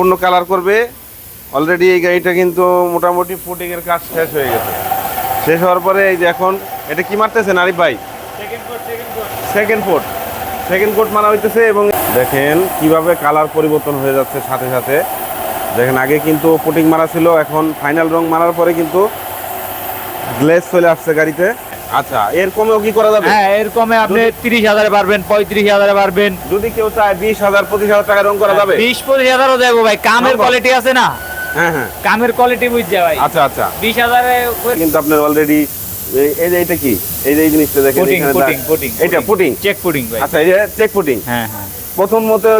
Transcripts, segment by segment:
সম্পূর্ণ কালার করবে। অলরেডি এই গাড়িটা কিন্তু মোটামুটি ফুটিং এর কাজ শেষ হয়ে গেছে। শেষ হওয়ার পরে এই যে এখন এটা কি মারতেছেন আরিফ ভাই? সেকেন্ড কোট সেকেন্ড কোট মারা হইতেছে এবং দেখেন কীভাবে কালার পরিবর্তন হয়ে যাচ্ছে সাথে সাথে। দেখেন আগে কিন্তু পুটিং মারা ছিল এখন ফাইনাল রং মারার পরে কিন্তু গ্লেজ চলে আসছে গাড়িতে। আচ্ছা এর কমেও কি করা যাবে? হ্যাঁ এরকমে আপনি তিরিশ হাজারে পারবেন পঁয়ত্রিশ হাজারে পারবেন যদি কেউ চায় বিশ হাজার পঁচিশ হাজার টাকা রং করা যাবে? বিশ পঁচিশ হাজারও দেবো ভাই কামের কোয়ালিটি আছে না? হ্যাঁ হ্যাঁ। কামের কোয়ালিটি বুঝছে ভাই। আচ্ছা আচ্ছা। বিশ হাজারে কিন্তু আপনার অলরেডি এই যে এটা কি? এই যে এই জিনিসটা দেখেন এটা পুটিং চেক পুটিং ভাই। আচ্ছা এই যে চেক পুটিং হ্যাঁ হ্যাঁ। প্রথম মতো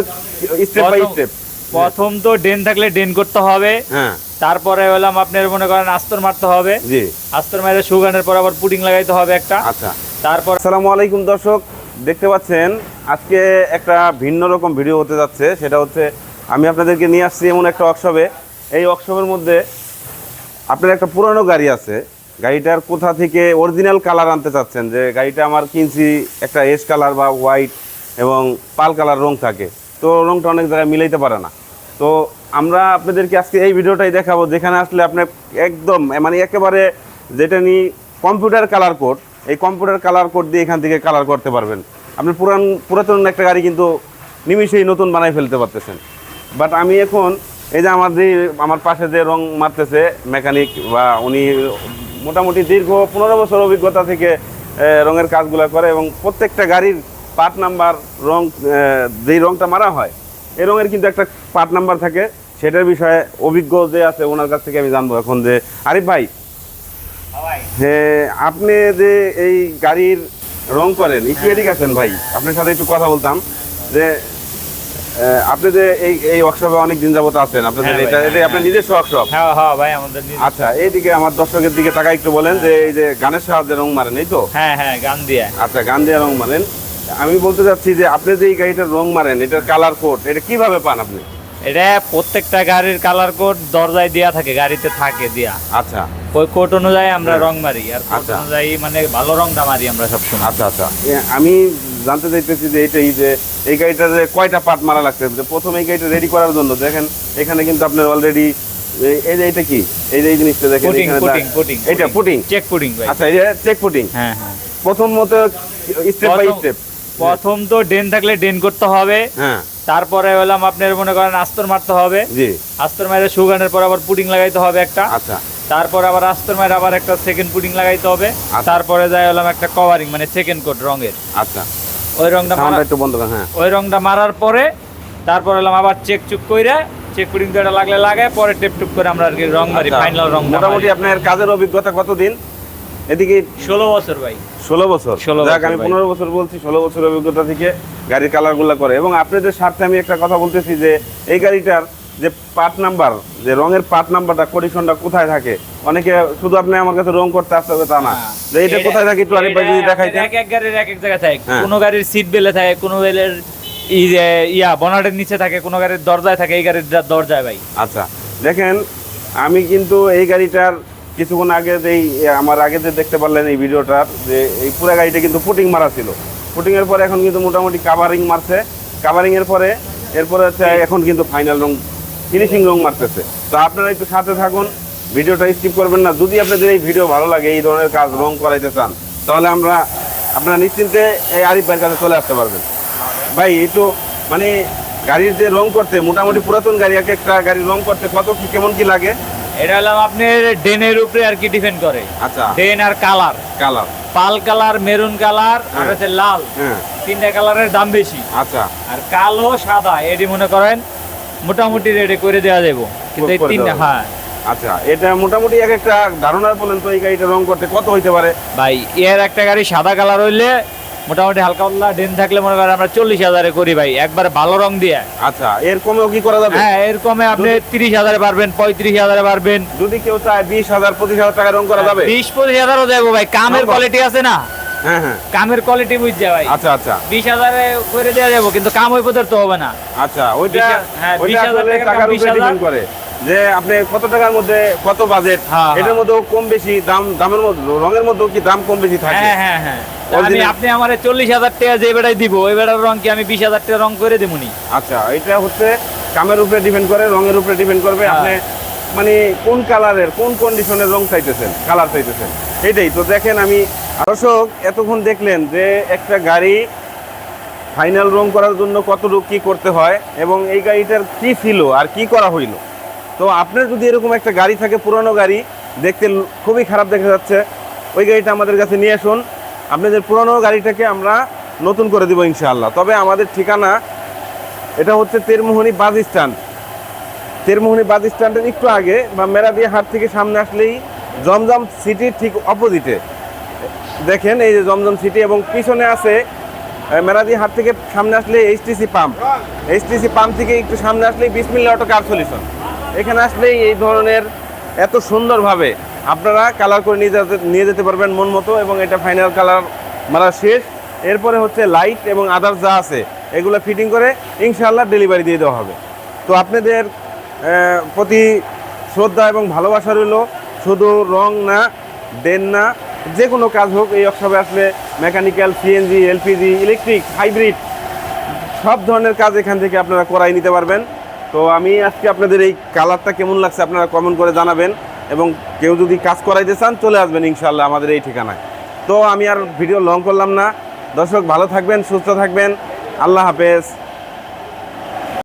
স্টেপ বাই প্রথম- স্টেপ প্রথম তো ডেন থাকলে ডেন করতে হবে। হ্যাঁ। তারপরে হলাম আপনার মনে করেন আস্তর মারতে হবে। জি। আস্তর মেরে সুগানের পর আবার পুডিং লাগাইতে হবে একটা। আচ্ছা। তারপর আসসালামু আলাইকুম দর্শক দেখতে পাচ্ছেন আজকে একটা ভিন্ন রকম ভিডিও হতে যাচ্ছে। সেটা হচ্ছে আমি আপনাদেরকে নিয়ে আসছি এমন একটা ওয়ার্কশপে এই ওয়ার্কশপের মধ্যে আপনার একটা পুরানো গাড়ি আছে। গাড়িটার কোথা থেকে অরিজিনাল কালার আনতে চাচ্ছেন? যে গাড়িটা আমার কিনছি একটা এস কালার বা হোয়াইট এবং পাল কালার রং থাকে। তো রংটা অনেক জায়গায় মিলাইতে পারে না। তো আমরা আপনাদেরকে আজকে এই ভিডিওটাই দেখাবো, যেখানে আসলে আপনি একদম মানে একেবারে যেটা নিয়ে কম্পিউটার কালার কোড, এই কম্পিউটার কালার কোড দিয়ে এখান থেকে কালার করতে পারবেন। আপনি পুরান, পুরাতন একটা গাড়ি কিন্তু নিমিশেই নতুন বানাই ফেলতে পারতেছেন। বাট আমি এখন, এই যে আমার যে, আমার পাশে যে রং মারতেছে মেকানিক বা উনি মোটামুটি দীর্ঘ পনেরো বছর অভিজ্ঞতা থেকে রঙের কাজগুলো করে এবং প্রত্যেকটা গাড়ির পার্ট নাম্বার রং যেই রংটা মারা হয়, এই রঙের কিন্তু একটা পার্ট নাম্বার থাকে। সেটার বিষয়ে অভিজ্ঞ যে আছে ওনার কাছ থেকে আমি জানব এখন যে আরিফ ভাই যে আপনি যে এই গাড়ির রং করেন এদিকে আছেন ভাই। আপনার সাথে একটু কথা বলতাম যে আপনি যে এই এই ওয়ার্কশপে অনেক দিন যাবত আছেন আপনাদের হ্যাঁ এটা এটা হ্যাঁ, আপনার নিজস্ব ওয়ার্কশপ হ্যাঁ হ্যাঁ ভাই আমাদের আচ্ছা এইদিকে আমার দর্শকের দিকে টাকা একটু বলেন যে এই যে গানের সাহায্যে রং মারেন এই তো? হ্যাঁ হ্যাঁ গান দিয়ে। আচ্ছা গান দিয়ে রং মারেন। আমি বলতে চাচ্ছি যে আপনি যে এই গাড়িটার রং মারেন এটার কালার কোড এটা কীভাবে পান আপনি? এটা প্রত্যেকটা গাড়ির কালার কোড দরজায় দেয়া থাকে গাড়িতে থাকে দেয়া। আচ্ছা। ওই কোড অনুযায়ী আমরা রং মারি আর কোড আচ্ছা। অনুযায়ী মানে ভালো রংটা মারি আমরা সবসময়। আচ্ছা আচ্ছা। আমি জানতে চাইতেছি যে এটাই যে এই গাড়িটার যে কয়টা পার্ট মারা লাগছে? যে প্রথম এই গাড়িটা রেডি করার জন্য দেখেন এখানে কিন্তু আপনার অলরেডি এই যে এটা কি? এই যে এই জিনিসটা দেখেন পুটিং এখানে পুটিং পুটিং এটা পুটিং চেক ভাই। আচ্ছা এই যে চেক পুটিং হ্যাঁ হ্যাঁ। প্রথম মতো স্টেপ বাই স্টেপ প্রথম তো ডেন থাকলে ডেন করতে হবে। হ্যাঁ। তারপরে হলাম আপনার মনে করেন আস্তর মারতে হবে। আস্তর মারে সুগানের পর আবার পুডিং লাগাইতে হবে একটা। আচ্ছা। তারপর আবার আস্তর মেরে আবার একটা সেকেন্ড পুডিং লাগাইতে হবে। আচ্ছা। তারপরে যায় হলাম একটা কভারিং মানে সেকেন্ড কোট রঙের। আচ্ছা। ওই রংটা একটু বন্ধ করেন হ্যাঁ। ওই রংটা মারার পরে তারপর হলাম আবার চেক চুক কইরা চেক পুডিং লাগলে লাগে পরে টেপ টুপ করে আমরা আর কি রং মারি আচ্ছা, ফাইনাল রং মোটামুটি আপনার কাজের অভিজ্ঞতা কতদিন? এদিকে ষোলো বছর ভাই। ষোলো বছর? 16 যাক আমি পনেরো বছর বলছি ষোলো বছর অভিজ্ঞতা থেকে গাড়ির কালারগুলো করে। এবং আপনাদের স্বার্থে আমি একটা কথা বলতেছি যে এই গাড়িটার যে পার্ট নাম্বার যে রঙের পার্ট নাম্বারটা কন্ডিশনটা কোথায় থাকে? অনেকে শুধু আপনি আমার কাছে রং করতে আসতে হবে তা না। যে এটা কোথায় থাকে একটু আরেকবার যদি দেখাইতেন। এক এক গাড়ির এক এক জায়গায় থাকে। হ্যাঁ। কোনো গাড়ির সিট বেলে থাকে কোনো গাড়ির ই ইয়া বনাটের নিচে থাকে কোনো গাড়ির দরজায় থাকে এই গাড়ির দরজায় ভাই। আচ্ছা। দেখেন আমি কিন্তু এই গাড়িটার কিছুক্ষণ আগে যেই আমার আগে যে দেখতে পারলেন এই ভিডিওটার যে এই পুরো গাড়িটা কিন্তু পুটিং মারা ছিল। পুটিং এর পরে এখন কিন্তু মোটামুটি কাভারিং মারছে। কাভারিং এর পরে, এরপরে হচ্ছে এখন কিন্তু ফাইনাল রং ফিনিশিং রং মারতেছে। তো আপনারা একটু সাথে থাকুন, ভিডিওটা স্কিপ করবেন না। যদি আপনাদের এই ভিডিও ভালো লাগে, এই ধরনের কাজ রং করাইতে চান, তাহলে আমরা, আপনারা নিশ্চিন্তে এই আরিফ ভাইয়ের কাছে চলে আসতে পারবেন। ভাই তো মানে গাড়ির যে রং করতে, মোটামুটি পুরাতন গাড়ি, এক একটা গাড়ি রং করতে কত কি, কেমন কি লাগে? এটা হলাম আপনার ডেনের উপরে আর কি ডিপেন্ড করে। আচ্ছা। ডেন আর কালার। কালার। পাল কালার মেরুন কালার আর হ্যাঁ। হচ্ছে লাল। হ্যাঁ। তিনটা কালারের দাম বেশি। আচ্ছা। আর কালো সাদা এটি মনে করেন মোটামুটি রেডি করে দেওয়া যাব। কিন্তু এই তিনটা হ্যাঁ। আচ্ছা এটা মোটামুটি এক একটা ধারণার বলেন তো এই গাড়িটা রং করতে কত হইতে পারে? ভাই এর একটা গাড়ি সাদা কালার হইলে মোটামুটি হালকা পাতলা ডেন থাকলে মনে করেন আমরা চল্লিশ হাজারে করি ভাই একবার ভালো রং দিয়ে। আচ্ছা এর কমেও কি করা যাবে? হ্যাঁ এরকমে আপনি তিরিশ হাজারে পারবেন পঁয়ত্রিশ হাজারে পারবেন। যদি কেউ চায় বিশ হাজার পঁচিশ হাজার টাকা রং করা যাবে? বিশ পঁচিশ হাজারও দেবো ভাই কামের কোয়ালিটি আছে না? হ্যাঁ হ্যাঁ। কামের কোয়ালিটি বুঝছে ভাই। আচ্ছা আচ্ছা। বিশ হাজারে করে দেওয়া যাব কিন্তু কাম ওই পদের তো হবে না। আচ্ছা ওইটা হ্যাঁ, বিশ হাজার টাকার বিশ হাজার। করে। যে আপনি কত টাকার মধ্যে কত বাজেট? হ্যাঁ, এটার হ্যাঁ। মধ্যেও কম বেশি দাম দামের মধ্যে রঙের মধ্যেও কি দাম কম বেশি থাকে? হ্যাঁ হ্যাঁ হ্যাঁ। আমি আপনি আমার চল্লিশ হাজার টাকা যে বেড়াই দিব ওই বেড়ার রং কি আমি বিশ হাজার টাকা রং করে দেবো নি? আচ্ছা এটা হচ্ছে কামের উপরে ডিপেন্ড করে রঙের উপরে ডিপেন্ড করবে। হ্যাঁ। আপনি মানে কোন কালারের কোন কন্ডিশনের রং চাইতেছেন কালার চাইতেছেন? এটাই। তো দেখেন আমি দর্শক এতক্ষণ দেখলেন যে একটা গাড়ি ফাইনাল রং করার জন্য কতটুকু কি করতে হয় এবং এই গাড়িটার কি ছিল আর কি করা হইল? তো আপনার যদি এরকম একটা গাড়ি থাকে, পুরনো গাড়ি, দেখতে খুবই খারাপ দেখা যাচ্ছে, ওই গাড়িটা আমাদের কাছে নিয়ে আসুন। আপনাদের পুরনো গাড়িটাকে আমরা নতুন করে দিব ইনশাআল্লাহ। তবে আমাদের ঠিকানা, এটা হচ্ছে তেরমোহনী বাস স্ট্যান্ড। তেরমোহনী বাস স্ট্যান্ডের একটু আগে, বা মেরাদিয়া হাট থেকে সামনে আসলেই জমজম সিটির ঠিক অপোজিটে। দেখেন, এই যে জমজম সিটি এবং পিছনে আছে মেরাদি হাট থেকে সামনে আসলে এইচটিসি পাম্প। এইচটিসি পাম্প থেকে একটু সামনে আসলেই বিসমিল্লা অটো কার সলিউশন। এখানে আসলেই এই ধরনের এত সুন্দরভাবে আপনারা কালার করে নিয়ে যেতে নিয়ে যেতে পারবেন মন মতো এবং এটা ফাইনাল কালার মারা শেষ। এরপরে হচ্ছে লাইট এবং আদার্স যা আছে, এগুলো ফিটিং করে ইনশাআল্লাহ ডেলিভারি দিয়ে দেওয়া হবে। তো আপনাদের প্রতি শ্রদ্ধা এবং ভালোবাসা রইল, শুধু রং না, দেন না, যে কোনো কাজ হোক, এই ওয়ার্কশপে আসলে mechanical CNG LPG electric hybrid সব ধরনের কাজ এখান থেকে আপনারা করাই নিতে পারবেন। তো আমি আজকে আপনাদের এই কালারটা কেমন লাগছে আপনারা কমেন্ট করে জানাবেন এবং কেউ যদি কাজ করাইতে চান চলে আসবেন ইনশাল্লাহ আমাদের এই ঠিকানায়। তো আমি আর ভিডিও লং করলাম না। দর্শক ভালো থাকবেন, সুস্থ থাকবেন। আল্লাহ হাফেজ।